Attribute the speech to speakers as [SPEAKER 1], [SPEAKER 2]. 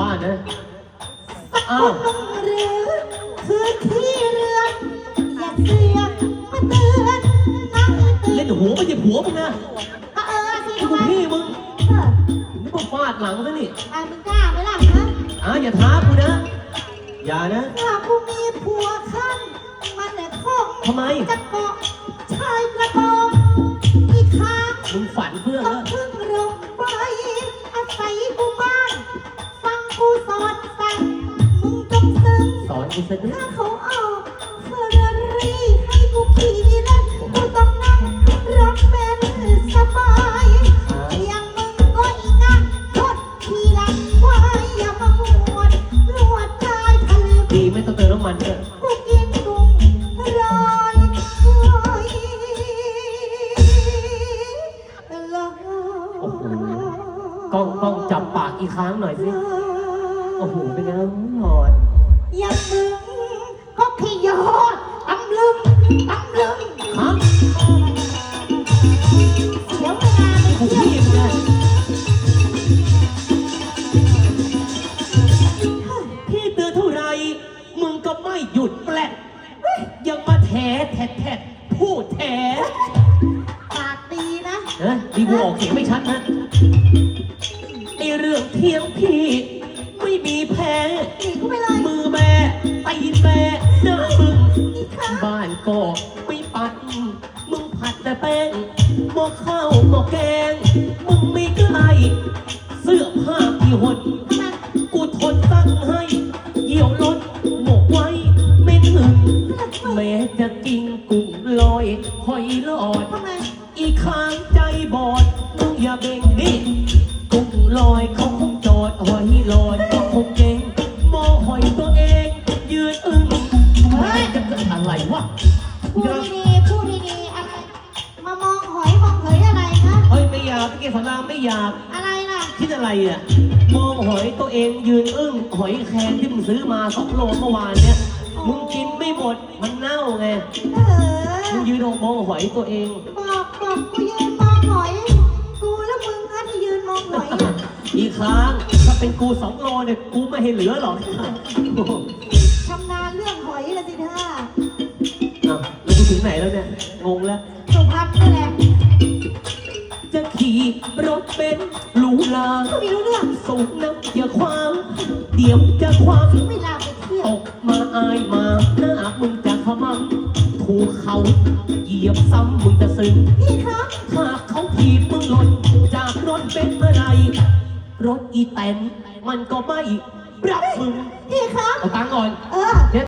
[SPEAKER 1] บ้านนะ อ้าว ห
[SPEAKER 2] รือคือที่เรืออย่าเสือมาเตือนน้องตื่นเล่น
[SPEAKER 1] หัวไม่เจ็บหัวมึงนะ
[SPEAKER 2] ก็เออสิ
[SPEAKER 1] คุ
[SPEAKER 2] ทำณไม
[SPEAKER 1] พี่มึง
[SPEAKER 2] เออ
[SPEAKER 1] นึกว่าฟาดหลังซะนี่
[SPEAKER 2] อ่มึงกล้าไหมล่ะฮะ
[SPEAKER 1] อ้าวอย่าท้ากูนะ อย่านะ
[SPEAKER 2] ถ้ากูมีผัวขั้นมันแหละคง
[SPEAKER 1] ทำไม
[SPEAKER 2] จะเกาชายกระโปรง อ
[SPEAKER 1] น
[SPEAKER 2] กูซะ
[SPEAKER 1] ด้วย
[SPEAKER 2] ถ้าเขาเอาเฟอร์รารี่ให้กูขี่เล่นกูต้องนั่งรถเบนสบายอย่างมึงก็อีงั่งทดขี่หลังควายอย่ามาหวดลวดชายทะเล
[SPEAKER 1] ดีไม่ต้องเติมน้ำมันด้วย
[SPEAKER 2] กูกินกุ้งลอยคอยลอย
[SPEAKER 1] โอ้โหกล้องกล้องจับปากอีกครั้งหน่อยสิ โอ้โห เป็นไงล่ะหอด
[SPEAKER 2] อ ย่างมึงก็ขี้ยอดตำลึงตำลึง
[SPEAKER 1] ฮะ
[SPEAKER 2] เดี๋ยวเวลาไป
[SPEAKER 1] กู
[SPEAKER 2] เที่ยว
[SPEAKER 1] พี่มึงนะพี่เตือนเท่าไร มึงก็ไม่หยุดแปลกยังมาแถแถแถพูดแถ
[SPEAKER 2] ปากดีนะ
[SPEAKER 1] นะดีกูออกเสียงไม่ชัดนะไอเรื่องเที่ยงพี่ ไม่มีแพ้
[SPEAKER 2] หนีกูไปเลย
[SPEAKER 1] มือ แบะตีนแบะหน้ามึง
[SPEAKER 2] อีก
[SPEAKER 1] บ้านก็ไม่ปัด มึงผัดแต่แป้งหม้อข้าวหม้อแกง มึงไม่ใกล้เสื้อผ้ากี่หดกูทนตั้งให้เยี่ยวรถหมกไว้ไม่ถึงแม้จะกินกุ้งลอยหอยหลอด อีกข้างใจบอดมึงอย่าเบ่งนี่กุ้งลอยขาคง วะ
[SPEAKER 2] พูดดีๆพูดดีๆอะไรมามองหอยมองเหยอะไรคะ
[SPEAKER 1] เฮ้ยไม่อยากพี่เกศสารามไม่อยาก
[SPEAKER 2] อะไรล่ะ
[SPEAKER 1] คิดอะไรอะ มองหอยตัวเองยืนอึ้งหอยแครงที่มึงซื้อมาสองโลเมื่อวานเนี่ย มึงกินไม่หมดมันเน่าไง
[SPEAKER 2] เออ
[SPEAKER 1] มึงยืนมองหอยตัวเอง
[SPEAKER 2] บอกบอกกูยืนมองหอยกูแล้วมึงนะที่ยืนมองหอย
[SPEAKER 1] อีกครั้งถ้าเป็นกูสองโลเนี่ยกูไม่ให้เหลือหรอก
[SPEAKER 2] ชำนาญเรื่องหอยละสิท่า
[SPEAKER 1] อ้าวแล้วกู ถึงไหนแล้วเนี่ย งงแล้ว
[SPEAKER 2] สุพรรณนี่แหละ
[SPEAKER 1] จะขี่รถเป็นซ์หรูหรา
[SPEAKER 2] ก็ไม่รู้เรื่อง
[SPEAKER 1] สูงนักอย่าควางเดี๋ยวจะความ
[SPEAKER 2] เวลาไปเที่ย
[SPEAKER 1] ต
[SPEAKER 2] ว
[SPEAKER 1] กมาอายมาหน้ามึงจะขมังถูกเขาเหยียบซ้ำมึงจะซึ้ง
[SPEAKER 2] พี่ครับ
[SPEAKER 1] ถ้าเขาถีบมึงหล่นจากรถเป็นเมื่อไหรรถอีแตนมันก็ไม่รับมึง
[SPEAKER 2] พี่ครับ
[SPEAKER 1] เอาตังค์ก่อน
[SPEAKER 2] เออ